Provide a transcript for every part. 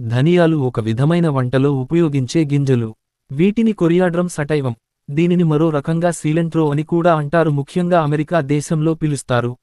ధనియాలు ఒక విధమైన వంటలో ఉపయోగించే గింజలు. వీటిని కొరియాడ్రమ్ సటైవం దీనిని మరో రకంగా సీలెంట్రో అని కూడా అంటారు ముఖ్యంగా అమెరికా దేశంలో పిలుస్తారు.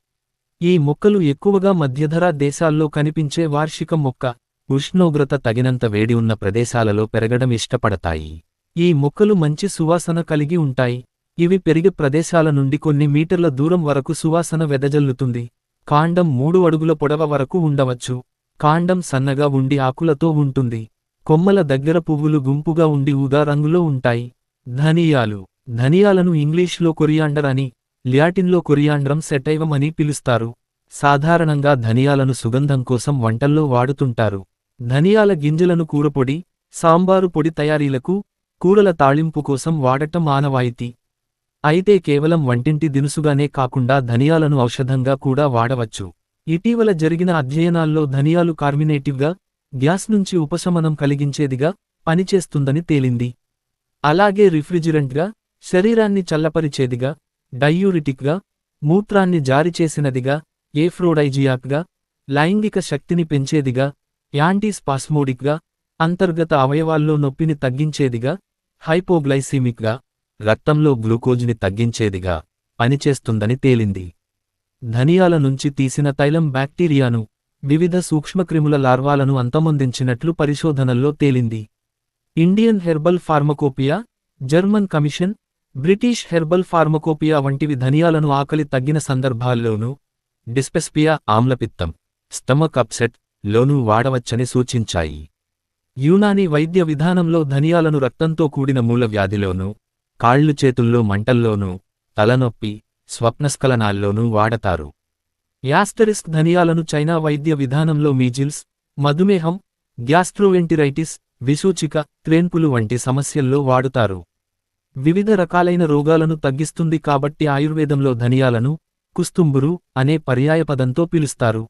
ఈ మొక్కలు ఎక్కువగా మధ్యధరా దేశాల్లో కనిపించే వార్షిక మొక్క. ఉష్ణోగ్రత తగినంత వేడి ఉన్న ప్రదేశాలలో పెరగడం ఇష్టపడతాయి. ఈ మొక్కలు మంచి సువాసన కలిగి ఉంటాయి. ఇవి పెరిగే ప్రదేశాల నుండి కొన్ని మీటర్ల దూరం వరకు సువాసన వెదజల్లుతుంది. కాండం మూడు అడుగుల పొడవ వరకు ఉండవచ్చు. కాండం సన్నగా ఉండి ఆకులతో ఉంటుంది. కొమ్మల దగ్గర పువ్వులు గుంపుగా ఉండి ఊదా రంగులో ఉంటాయి. ధనియాలు. ధనియాలను ఇంగ్లీష్లో కొరియాండర్ అని ల్యాటిన్లో కొరియాండ్రం సెటైవం అని పిలుస్తారు. సాధారణంగా ధనియాలను సుగంధం కోసం వంటల్లో వాడుతుంటారు. ధనియాల గింజలను కూరపొడి సాంబారు పొడి తయారీలకు కూరల తాళింపు కోసం వాడటం ఆనవాయితీ. అయితే కేవలం వంటింటి దినుసుగానే కాకుండా ధనియాలను ఔషధంగా కూడా వాడవచ్చు. ఇటీవల జరిగిన అధ్యయనాల్లో ధనియాలు కార్మినేటివ్గా గ్యాస్ నుంచి ఉపశమనం కలిగించేదిగా పనిచేస్తుందని తేలింది. అలాగే రిఫ్రిజిరెంట్గా శరీరాన్ని చల్లపరిచేదిగా డయూరిటిక్గా మూత్రాన్ని జారి చేసినదిగా ఏఫ్రోడైజియాక్గా లైంగిక శక్తిని పెంచేదిగా యాంటీస్పాస్మోడిక్గా అంతర్గత అవయవాల్లో నొప్పిని తగ్గించేదిగా హైపోగ్లైసీమిక్గా రక్తంలో గ్లూకోజ్ని తగ్గించేదిగా పనిచేస్తుందని తేలింది. ధనియాల నుంచి తీసిన తైలం బ్యాక్టీరియాను వివిధ సూక్ష్మక్రిముల లార్వాలను అంతమొందించినట్లు పరిశోధనల్లో తేలింది. Indian herbal pharmacopoeia German commission British herbal pharmacopoeia వంటివి ధనియాలను ఆకలి తగ్గిన సందర్భాల్లోనూ డిస్పెస్పియా ఆమ్లపిత్తం స్టమక్ అప్సెట్ లోనూ వాడవచ్చని సూచించాయి. యూనాని వైద్య విధానంలో ధనియాలను రక్తంతో కూడిన మూల వ్యాధిలోనూ కాళ్ళు చేతుల్లో మంటల్లోనూ తలనొప్పి స్వప్నస్ఖలనాల్లోనూ వాడతారు. యాస్టరిస్క్ ధనియాలను చైనా వైద్య విధానంలో మీజిల్స్ మధుమేహం గ్యాస్ట్రోవెంటిరైటిస్ విసూచిక త్రేన్పులు వంటి సమస్యల్లో వాడుతారు. వివిధ రకాలైన రోగాలను తగ్గిస్తుంది కాబట్టి ఆయుర్వేదంలో ధనియాలను కుస్తుంబురు అనే పర్యాయపదంతో పిలుస్తారు.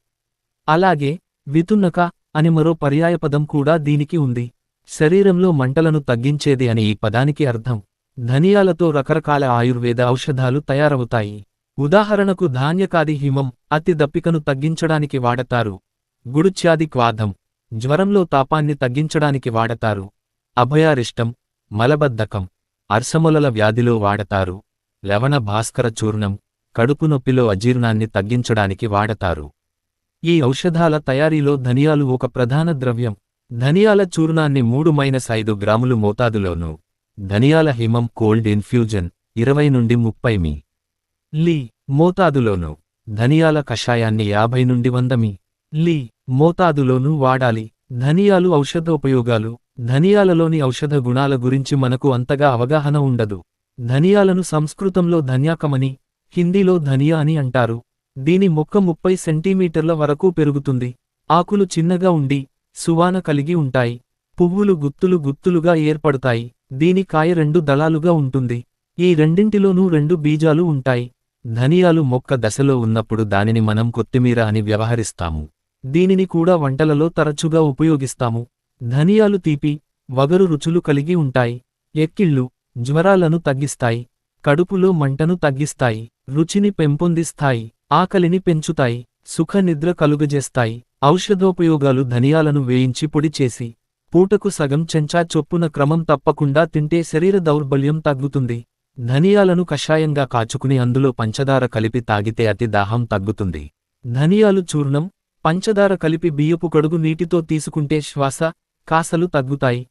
అలాగే వితున్నక అని మరో పర్యాయపదం కూడా దీనికి ఉంది. శరీరంలో మంటలను తగ్గించేది అని ఈ పదానికి అర్థం. ధనియాలతో రకరకాల ఆయుర్వేద ఔషధాలు తయారవుతాయి. ఉదాహరణకు ధాన్యకాది హిమం అతి దప్పికను తగ్గించడానికి వాడతారు. గుడుచ్యాది క్వాధం జ్వరంలో తాపాన్ని తగ్గించడానికి వాడతారు. అభయారిష్టం మలబద్ధకం అర్సములల వ్యాధిలో వాడతారు. లవణ భాస్కర చూర్ణం కడుపు నొప్పిలో అజీర్ణాన్ని తగ్గించడానికి వాడతారు. ఈ ఔషధాల తయారీలో ధనియాలు ఒక ప్రధాన ద్రవ్యం. ధనియాల చూర్ణాన్ని మూడు మైనస్ ఐదు గ్రాములు మోతాదులోనూ ధనియాల హిమం కోల్డ్ ఇన్ఫ్యూజన్ ఇరవై నుండి ముప్పై మీ. లీ మోతాదులోను. ధనియాల కషాయాన్ని యాభై నుండి వంద మీ. లీ మోతాదులోనూ వాడాలి. ధనియాలు ఔషధోపయోగాలు ధనియాలలోని ఔషధ గుణాల గురించి మనకు అంతగా అవగాహన ఉండదు. ధనియాలను సంస్కృతంలో ధన్యాకమని హిందీలో ధనియా అని అంటారు. దీని మొక్క ముప్పై సెంటీమీటర్ల వరకు పెరుగుతుంది. ఆకులు చిన్నగా ఉండి సువాన కలిగి ఉంటాయి. పువ్వులు గుత్తులు గుత్తులుగా ఏర్పడతాయి. దీని కాయ రెండు దళాలుగా ఉంటుంది. ఈ రెండింటిలోనూ రెండు బీజాలు ఉంటాయి. ధనియాలు మొక్క దశలో ఉన్నప్పుడు దానిని మనం కొత్తిమీర అని వ్యవహరిస్తాము. దీనిని కూడా వంటలలో తరచుగా ఉపయోగిస్తాము. ధనియాలు తీపి వగరు రుచులు కలిగి ఉంటాయి. ఎక్కిళ్ళు జ్వరాలను తగ్గిస్తాయి. కడుపులో మంటను తగ్గిస్తాయి. రుచిని పెంపొందిస్తాయి. ఆకలిని పెంచుతాయి. సుఖనిద్ర కలుగజేస్తాయి. ఔషధోపయోగాలు ధనియాలను వేయించి పొడి చేసి పూటకు సగం చెంచా చొప్పున క్రమం తప్పకుండా తింటే శరీర దౌర్బల్యం తగ్గుతుంది. ధనియాలను కషాయంగా కాచుకుని అందులో పంచదార కలిపి తాగితే అతి దాహం తగ్గుతుంది. ధనియాలు చూర్ణం పంచదార కలిపి బియ్యపు కడుగు నీటితో తీసుకుంటే శ్వాస కాసలు తగ్గుతాయి.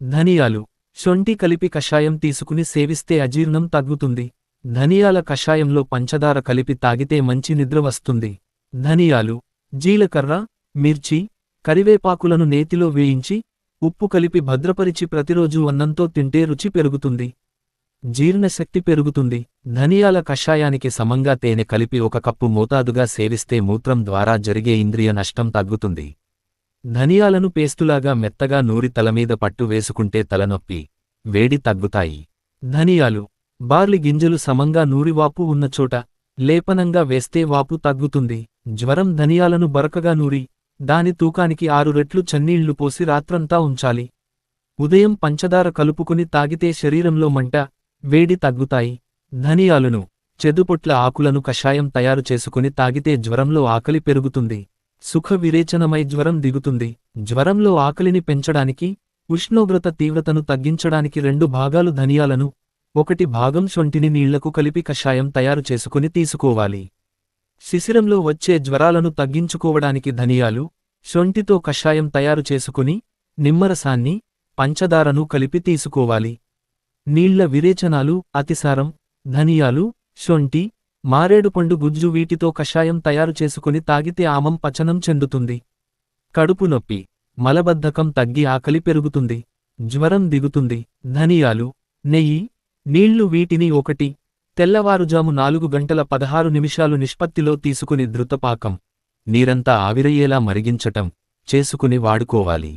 ధనియాలు శొంఠి కలిపి కషాయం తీసుకుని సేవిస్తే అజీర్ణం తగ్గుతుంది. ధనియాల కషాయంలో పంచదార కలిపి తాగితే మంచి నిద్ర వస్తుంది. ధనియాలు జీలకర్ర మిర్చి కరివేపాకులను నేతిలో వేయించి ఉప్పు కలిపి భద్రపరిచి ప్రతిరోజు అన్నంతో తింటే రుచి పెరుగుతుంది. జీర్ణశక్తి పెరుగుతుంది. ధనియాల కషాయానికి సమంగా తేనె కలిపి ఒక కప్పు మోతాదుగా సేవిస్తే మూత్రం ద్వారా జరిగే ఇంద్రియ నష్టం తగ్గుతుంది. ధనియాలను పేస్తులాగా మెత్తగా నూరి తలమీద పట్టు వేసుకుంటే తలనొప్పి వేడి తగ్గుతాయి. ధనియాలు బార్లి గింజలు సమంగా నూరివాపు ఉన్నచోట లేపనంగా వేస్తే వాపు తగ్గుతుంది. జ్వరం ధనియాలను బరకగా నూరి దాని తూకానికి ఆరు రెట్లు చన్నీళ్ళు పోసి రాత్రంతా ఉంచాలి. ఉదయం పంచదార కలుపుకుని తాగితే శరీరంలో మంట వేడి తగ్గుతాయి. ధనియాలను చెదుపొట్ల ఆకులను కషాయం తయారు చేసుకుని తాగితే జ్వరంలో ఆకలి పెరుగుతుంది. సుఖ విరేచనమై జ్వరం దిగుతుంది. జ్వరంలో ఆకలిని పెంచడానికి ఉష్ణోగ్రత తీవ్రతను తగ్గించడానికి రెండు భాగాలు ధనియాలను ఒకటి భాగం శొంఠిని నీళ్ళకు కలిపి కషాయం తయారు చేసుకుని తీసుకోవాలి. శిశిరంలో వచ్చే జ్వరాలను తగ్గించుకోవడానికి ధనియాలు శొంఠితో కషాయం తయారు చేసుకుని నిమ్మరసాన్ని పంచదారను కలిపి తీసుకోవాలి. నీళ్ళ విరేచనాలు అతిసారం ధనియాలు శొంఠి మారేడుపండు గుజ్జు వీటితో కషాయం తయారు చేసుకుని తాగితే ఆమం పచనం చెందుతుంది. కడుపు నొప్పి మలబద్ధకం తగ్గి ఆకలి పెరుగుతుంది. జ్వరం దిగుతుంది. ధనియాలు నెయ్యి నీళ్ళు వీటిని ఒకటి తెల్లవారుజాము నాలుగు గంటల పదహారు నిమిషాలు నిష్పత్తిలో తీసుకుని ధృతపాకం నీరంతా ఆవిరయ్యేలా మరిగించటం చేసుకుని వాడుకోవాలి.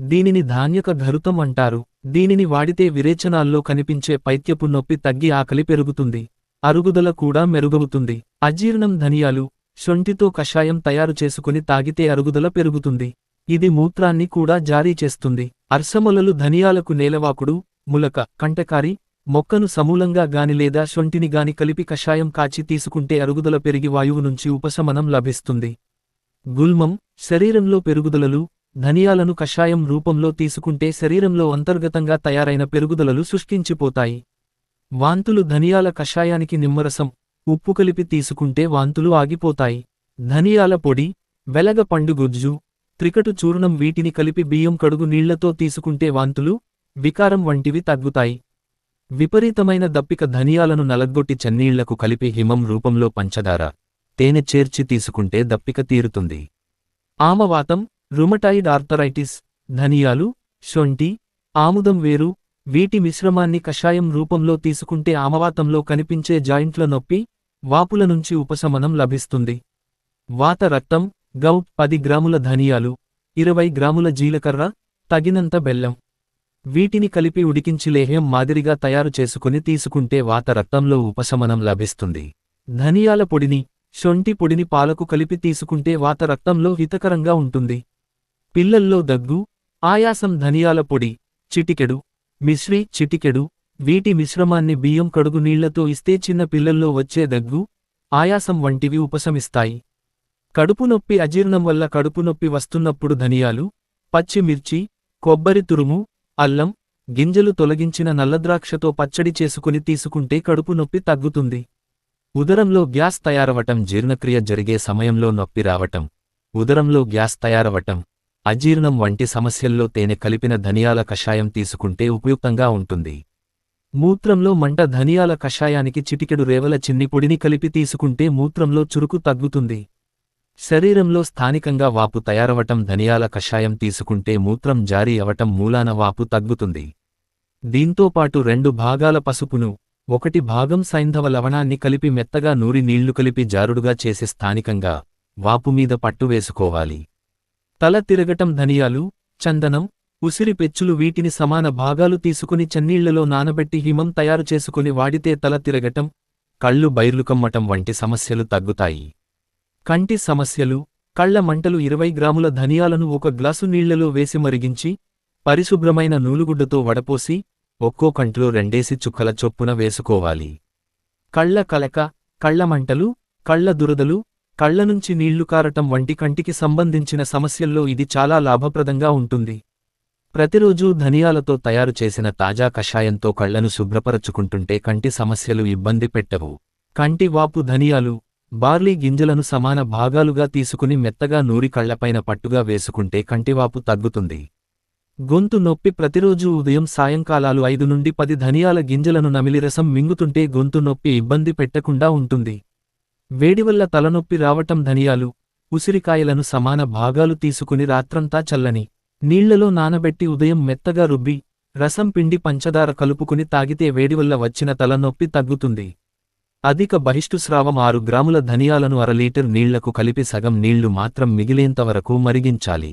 దీనిని ధాన్యక ఘరుతం అంటారు. దీనిని వాడితే విరేచనాల్లో కనిపించే పైత్యపు నొప్పి తగ్గి ఆకలి పెరుగుతుంది. అరుగుదల కూడా మెరుగవుతుంది. అజీర్ణం ధనియాలు శొంఠితో కషాయం తయారు చేసుకుని తాగితే అరుగుదల పెరుగుతుంది. ఇది మూత్రాన్ని కూడా జారీ చేస్తుంది. అర్సమొలలు ధనియాలకు నేలవాకుడు ములక కంటకారి మొక్కను సమూలంగా గాని లేదా శొంఠిని గాని కలిపి కషాయం కాచి తీసుకుంటే అరుగుదల పెరిగి వాయువు నుంచి ఉపశమనం లభిస్తుంది. గుల్మం శరీరంలో పెరుగుదలలు ధనియాలను కషాయం రూపంలో తీసుకుంటే శరీరంలో అంతర్గతంగా తయారైన పెరుగుదలలు శుష్కించిపోతాయి. వాంతులు ధనియాల కషాయానికి నిమ్మరసం ఉప్పు కలిపి తీసుకుంటే వాంతులు ఆగిపోతాయి. ధనియాల పొడి వెలగ పండు గుజ్జు త్రికటు చూర్ణం వీటిని కలిపి బియ్యం కడుగు నీళ్ళతో తీసుకుంటే వాంతులు వికారం వంటివి తగ్గుతాయి. విపరీతమైన దప్పిక ధనియాలను నలగ్గొట్టి చన్నీళ్ళకు కలిపి హిమం రూపంలో పంచదార తేనె చేర్చి తీసుకుంటే దప్పిక తీరుతుంది. ఆమవాతం రుమటాయిడ్ ఆర్థరైటిస్ ధనియాలు షొంటి ఆముదం వేరు వీటి మిశ్రమాన్ని కషాయం రూపంలో తీసుకుంటే ఆమవాతంలో కనిపించే జాయింట్ల నొప్పి వాపుల నుంచి ఉపశమనం లభిస్తుంది. వాత రక్తం గౌట్ పది గ్రాముల ధనియాలు ఇరవై గ్రాముల జీలకర్ర తగినంత బెల్లం. వీటిని కలిపి ఉడికించి లేహ్యం మాదిరిగా తయారు చేసుకుని తీసుకుంటే వాత రక్తంలో ఉపశమనం లభిస్తుంది. ధనియాల పొడిని శొంఠి పొడిని పాలకు కలిపి తీసుకుంటే వాత రక్తంలో హితకరంగా ఉంటుంది. పిల్లల్లో దగ్గు ఆయాసం ధనియాల పొడి చిటికెడు మిశ్రి చిటికెడు వీటి మిశ్రమాన్ని బియ్యం కడుగు నీళ్ళతో ఇస్తే చిన్న పిల్లల్లో వచ్చే దగ్గు ఆయాసం వంటివి ఉపశమిస్తాయి. కడుపు నొప్పి అజీర్ణం వల్ల కడుపు నొప్పి వస్తున్నప్పుడు ధనియాలు పచ్చిమిర్చి కొబ్బరి తురుము అల్లం గింజలు తొలగించిన నల్లద్రాక్షతో పచ్చడి చేసుకుని తీసుకుంటే కడుపు నొప్పి తగ్గుతుంది. ఉదరంలో గ్యాస్ తయారవటం జీర్ణక్రియ జరిగే సమయంలో నొప్పి రావటం. ఉదరంలో గ్యాస్ తయారవటం. అజీర్ణం వంటి సమస్యల్లో తేనె కలిపిన ధనియాల కషాయం తీసుకుంటే ఉపయుక్తంగా ఉంటుంది. మూత్రంలో మంట ధనియాల కషాయానికి చిటికెడు రేవల చిన్ని పొడిని కలిపి తీసుకుంటే మూత్రంలో చురుకు తగ్గుతుంది. శరీరంలో స్థానికంగా వాపు తయారవటం ధనియాల కషాయం తీసుకుంటే మూత్రం జారీ అవటం మూలాన వాపు తగ్గుతుంది. దీంతోపాటు రెండు భాగాల పసుపును ఒకటి భాగం సైంధవ లవణాన్ని కలిపి మెత్తగా నూరి నీళ్ళు కలిపి జారుడుగా చేసి స్థానికంగా వాపు మీద పట్టు వేసుకోవాలి. తల తిరగటం ధనియాలు చందనం ఉసిరి పెచ్చులు వీటిని సమాన భాగాలు తీసుకుని చన్నీళ్ళలో నానబెట్టి హిమం తయారు చేసుకుని వాడితే తల తిరగటం కళ్ళు బైర్లుకమ్మటం వంటి సమస్యలు తగ్గుతాయి. కంటి సమస్యలు కళ్ళ మంటలు ఇరవై గ్రాముల ధనియాలను ఒక గ్లాసు నీళ్ళలో వేసి మరిగించి పరిశుభ్రమైన నూలుగుడ్డతో వడపోసి ఒక్కో కంటిలో రెండేసి చుక్కల చొప్పున వేసుకోవాలి. కళ్ళ కలక కళ్ళ మంటలు కళ్ళ దురదలు కళ్ళ నుంచి నీళ్ళు కారటం వంటి కంటికి సంబంధించిన సమస్యల్లో ఇది చాలా లాభప్రదంగా ఉంటుంది. ప్రతిరోజూ ధనియాలతో తయారు చేసిన తాజా కషాయంతో కళ్ళను శుభ్రపరచుకుంటుంటే కంటి సమస్యలు ఇబ్బంది పెట్టవు. కంటి వాపు ధనియాలు బార్లీ గింజలను సమాన భాగాలుగా తీసుకుని మెత్తగా నూరి కళ్ళపైన పట్టుగా వేసుకుంటే కంటివాపు తగ్గుతుంది. గొంతు నొప్పి ప్రతిరోజూ ఉదయం సాయంకాలాలు ఐదు నుండి పది ధనియాల గింజలను నమిలిరసం మింగుతుంటే గొంతు నొప్పి ఇబ్బంది పెట్టకుండా ఉంటుంది. వేడివల్ల తలనొప్పి రావటం ధనియాలు ఉసిరికాయలను సమాన భాగాలు తీసుకుని రాత్రంతా చల్లని నీళ్ళలో నానబెట్టి ఉదయం మెత్తగా రుబ్బి రసం పిండి పంచదార కలుపుకుని తాగితే వేడివల్ల వచ్చిన తలనొప్పి తగ్గుతుంది. అధిక బహిష్టుస్రావం ఆరు గ్రాముల ధనియాలను అర లీటర్ నీళ్ళకు కలిపి సగం నీళ్ళు మాత్రం మిగిలేంతవరకు మరిగించాలి.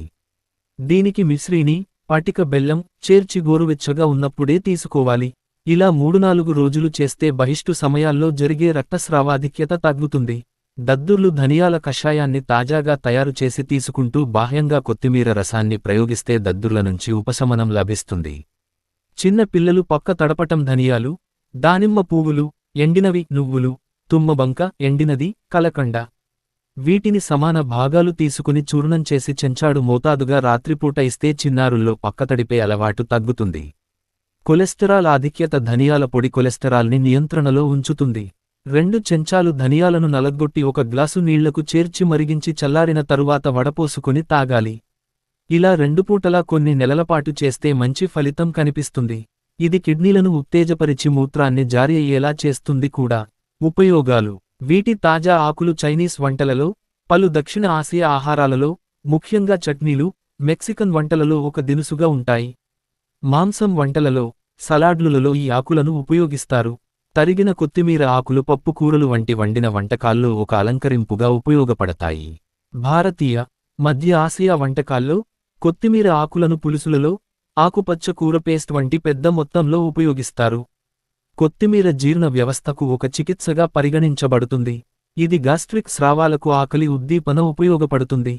దీనికి మిశ్రీని పటిక బెల్లం చేర్చి గోరువెచ్చగా ఉన్నప్పుడే తీసుకోవాలి. ఇలా మూడు నాలుగు రోజులు చేస్తే బహిష్టు సమయాల్లో జరిగే రక్తస్రావాధిక్యత తగ్గుతుంది. దద్దుర్లు ధనియాల కషాయాన్ని తాజాగా తయారు చేసి తీసుకుంటూ బాహ్యంగా కొత్తిమీర రసాన్ని ప్రయోగిస్తే దద్దుర్ల నుంచి ఉపశమనం లభిస్తుంది. చిన్న పిల్లలు పక్క తడపటం ధనియాలు దానిమ్మ పువ్వులు ఎండినవి నువ్వులు తుమ్మబంక ఎండినది కలకండ. వీటిని సమాన భాగాలు తీసుకుని చూర్ణం చేసి చెంచాడు మోతాదుగా రాత్రిపూట ఇస్తే చిన్నారుల్లో పక్కతడిపే అలవాటు తగ్గుతుంది. కొలెస్టరాల్ ఆధిక్యత ధనియాల పొడి కొలెస్టరాల్ని నియంత్రణలో ఉంచుతుంది. రెండు చెంచాలు ధనియాలను నలగొట్టి ఒక గ్లాసు నీళ్ళకు చేర్చి మరిగించి చల్లారిన తరువాత వడపోసుకుని తాగాలి. ఇలా రెండు పూటలా కొన్ని నెలలపాటు చేస్తే మంచి ఫలితం కనిపిస్తుంది. ఇది కిడ్నీలను ఉత్తేజపరిచి మూత్రాన్ని జారీ అయ్యేలా చేస్తుంది కూడా. ఉపయోగాలు. వీటి తాజా ఆకులు చైనీస్ వంటలలో పలు దక్షిణ ఆసియా ఆహారాలలో ముఖ్యంగా చట్నీలు మెక్సికన్ వంటలలో ఒక దినుసుగా ఉంటాయి. మాంసం వంటలలో సలాడ్లులలో ఈ ఆకులను ఉపయోగిస్తారు. తరిగిన కొత్తిమీర ఆకులు పప్పు కూరలు వంటి వండిన వంటకాల్లో ఒక అలంకరింపుగా ఉపయోగపడతాయి. భారతీయ మధ్య ఆసియా వంటకాల్లో కొత్తిమీర ఆకులను పులుసులలో ఆకుపచ్చ కూర పేస్ట్ వంటి పెద్ద మొత్తంలో ఉపయోగిస్తారు. కొత్తిమీర జీర్ణ వ్యవస్థకు ఒక చికిత్సగా పరిగణించబడుతుంది. ఇది గాస్ట్రిక్ స్రావాలకు ఆకలి ఉద్దీపన ఉపయోగపడుతుంది.